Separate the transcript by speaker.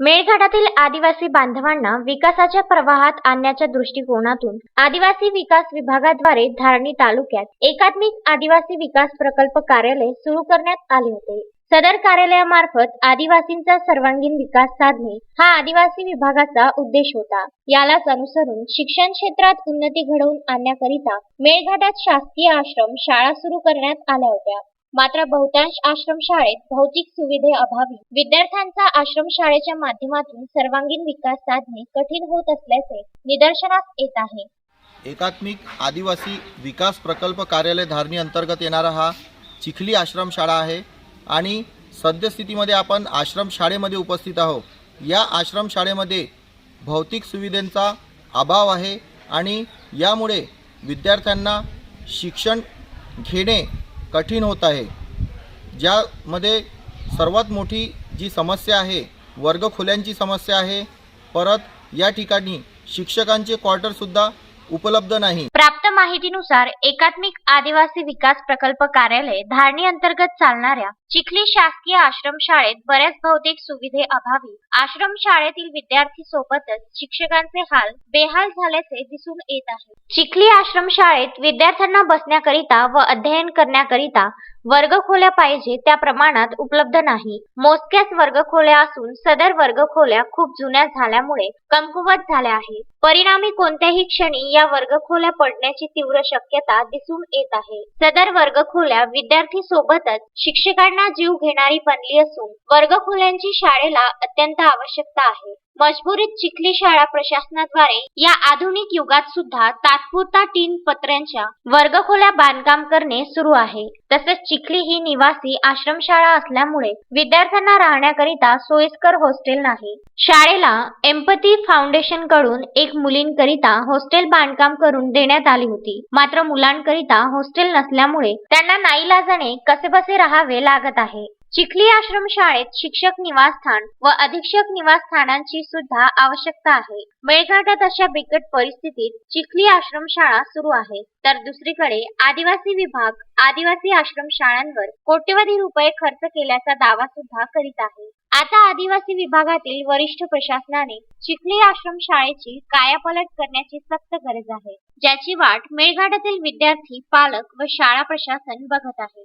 Speaker 1: मेळघाटातील आदिवासी बांधवांना विकासाच्या प्रवाहात आणण्याच्या दृष्टिकोनातून आदिवासी विकास विभागाद्वारे धारणी तालुक्यात एकात्मिक आदिवासी विकास प्रकल्प कार्यालय सुरू करण्यात आले होते. सदर कार्यालयामार्फत आदिवासींचा सर्वांगीण विकास साधणे हा आदिवासी विभागाचा उद्देश होता. यालाच अनुसरून शिक्षण क्षेत्रात उन्नती घडवून आणण्याकरिता मेळघाटात शासकीय आश्रम शाळा सुरू करण्यात आल्या होत्या. मात्र बहुतांश आश्रमशाळेत भौतिक सुविधे अभावी. विद्यार्थ्यांचा आश्रमशाळेच्या माध्यमातून सर्वांगीण विकास साधणे कठीण होत असल्याचे निदर्शनास येत आहे.
Speaker 2: एकात्मिक आदिवासी विकास प्रकल्प कार्यालय धारणी अंतर्गत येणारा हा चिखली आश्रमशाळा आहे आणि सद्यस्थितीमध्ये आपण आश्रमशाळेमध्ये उपस्थित आहोत. या आश्रमशाळेमध्ये भौतिक सुविधांचा अभाव आहे आणि यामुळे विद्यार्थ्यांना शिक्षण घेणे कठीण होत आहे. ज्यामध्ये सर्वात मोठी जी समस्या आहे वर्गखोल्यांची समस्या आहे परत या ठिकाणी शिक्षकांचे क्वार्टरसुद्धा उपलब्ध नाही.
Speaker 1: प्राप्त माहितीनुसार एकात्मिक आदिवासी विकास प्रकल्प कार्यालय धारणी अंतर्गत चालणाऱ्या चिखली शासकीय आश्रमशाळेत बऱ्याच भौतिक सुविधे अभावी. आश्रमशाळेतील विद्यार्थी सोबतच शिक्षकांचे हाल बेहाल झाल्याचे दिसून येत आहे. चिखली आश्रमशाळेत विद्यार्थ्यांना बसण्याकरिता व अध्ययन करण्याकरिता वर्गखोल्या पाहिजे त्या प्रमाणात उपलब्ध नाही. मोजक्याच वर्गखोल्या असून सदर वर्गखोल्या खूप जुन्या झाल्यामुळे कमकुवत झाल्या आहे परिणामी कोणत्याही क्षणी या वर्गखोल्या पडण्याची तीव्र शक्यता दिसून येत आहे. सदर वर्गखोल्या विद्यार्थी सोबतच शिक्षकांना जीव घेणारी बनली असून वर्गखोल्यांची शाळेला अत्यंत आवश्यकता आहे. मजबुरीत चिखली शाळा प्रशासनाद्वारे या आधुनिक युगात सुद्धा तात्पुरता टीन पत्र्यांच्या वर्गखोल्या बांधकाम करणे सुरू आहे. तसेच चिखली ही निवासी आश्रमशाळा असल्यामुळे विद्यार्थ्यांना राहण्याकरिता सोयीस्कर हॉस्टेल नाही. शाळेला एम्पथी फाउंडेशनकडून एक मुलींकरिता हॉस्टेल बांधकाम करून देण्यात आली होती. मात्र मुलांकरिता हॉस्टेल नसल्यामुळे त्यांना नाईलाजाने कसेबसे राहावे लागत आहे. चिखली आश्रम शाळेत शिक्षक निवासस्थान व अधीक्षक निवासस्थानांची सुद्धा आवश्यकता आहे. मेळघाटात अशा बिकट परिस्थितीत चिखली आश्रम शाळा सुरू आहे. तर दुसरीकडे आदिवासी विभाग आदिवासी आश्रम शाळांवर कोट्यवधी रुपये खर्च केल्याचा दावा सुद्धा करीत आहे. आता आदिवासी विभागातील वरिष्ठ प्रशासनाने चिखली आश्रम शाळेची कायापालट करण्याची सक्त गरज आहे. ज्याची वाट मेळघाटातील विद्यार्थी पालक व शाळा प्रशासन बघत आहे.